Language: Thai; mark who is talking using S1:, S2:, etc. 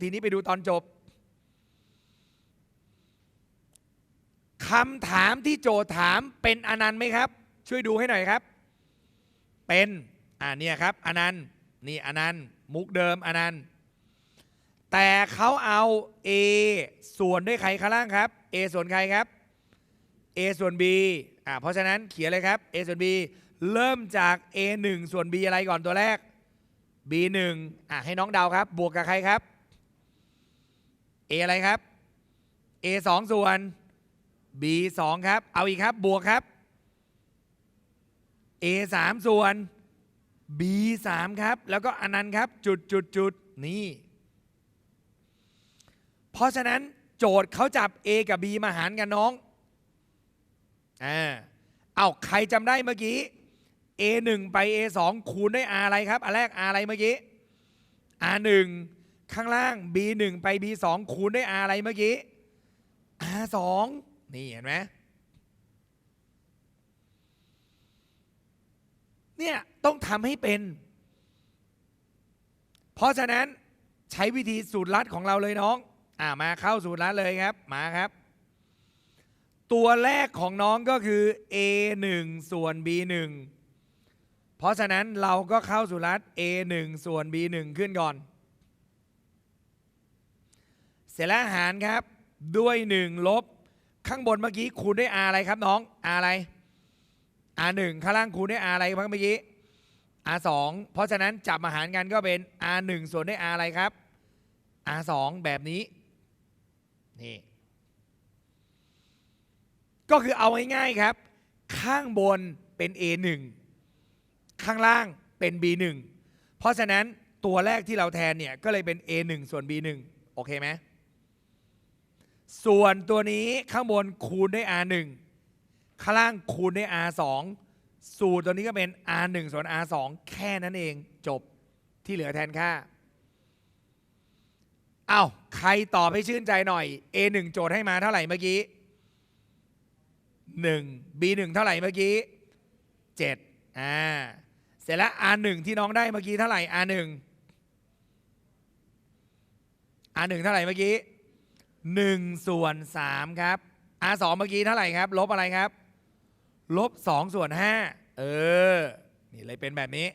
S1: ทีนี้ไปดูตอนจบคำถามที่โจทถามเป็นอนันต์ไหมครับ ช่วยดูให้หน่อยครับ เป็นอ่าเนี่ยครับอนันต์นี่อนันต์มุกเดิมอนันต์แต่เขาเอา A ส่วนด้วยใครข้างล่างครับ A ส่วนใครครับ A ส่วน B อ่าเพราะฉะนั้นเขียนเลยครับ A ส่วน B เริ่มจาก A 1ส่วน B อะไรก่อนตัวแรก B 1อะให้น้องเดาครับ บวกกับใครครับ A อะไรครับ A 2 ส่วน B 2ครับ เอาอีกครับ บวกครับ A 3ส่วน B 3ครับ แล้วก็อนันนั้นครับจุดจุดจุดนี่ เพราะฉะนั้นโจทย์เขาจับ A กับ B มาหารกันน้องอ่าเอาใครจำได้เมื่อกี้ A 1ไป A 2คูณด้วย R อะไรครับ อันแรก R อะไรเมื่อกี้ R 1 ข้างล่าง B 1 ไป B 2 คูณด้วย R อะไรเมื่อกี้ R 2 นี่เห็นไหมเนี่ยต้องทำให้เป็น เพราะฉะนั้นใช้วิธีสูตรลัดของเราเลยน้อง อ่ามาเข้าสูตรลัดเลยครับ มาครับ ตัวแรกของน้องก็คือ A 1ส่วน B 1เพราะฉะนั้นเราก็เข้าสูตรลัด A 1ส่วน B 1ขึ้นก่อน เสร็จแล้วหารครับ ด้วย1ลบ ข้างบนเมื่อกี้คูณด้วย R อะไรครับน้อง R อะไร R 1ข้างล่างคูณด้วย R อะไรเมื่อกี้ R 2เพราะฉะนั้นจับมาหารกันก็เป็น R 1ส่วนด้วย R อะไรครับ R 2แบบนี้นี่ก็คือเอาง่ายๆครับ ข้างบนเป็น A 1 ข้างล่างเป็น B 1 เพราะฉะนั้นตัวแรกที่เราแทนเนี่ย ก็เลยเป็น A 1 ส่วน B 1 โอเคไหม ส่วนตัวนี้ข้างบนคูณด้วย R 1ข้างล่างคูณด้วย R 2สูตรตัวนี้ก็เป็น R 1ส่วน R 2แค่นั้นเองจบที่เหลือแทนค่าเอา้าใครตอบให้ชื่นใจหน่อย A 1โจทย์ให้มาเท่าไหร่เมื่อกี้ 1 B 1เท่าไหร่เมื่อกี้ 7 อ่า เสร็จแล้ว R 1ที่น้องได้เมื่อกี้เท่าไหร่ R 1 R 1เท่าไหร่เมื่อกี้ 1 ส่วน 3 ครับ R 2 เมื่อกี้เท่าไหร่ครับ ลบอะไรครับ ลบ 2 ส่วน 5 เออ นี่เลยเป็นแบบนี้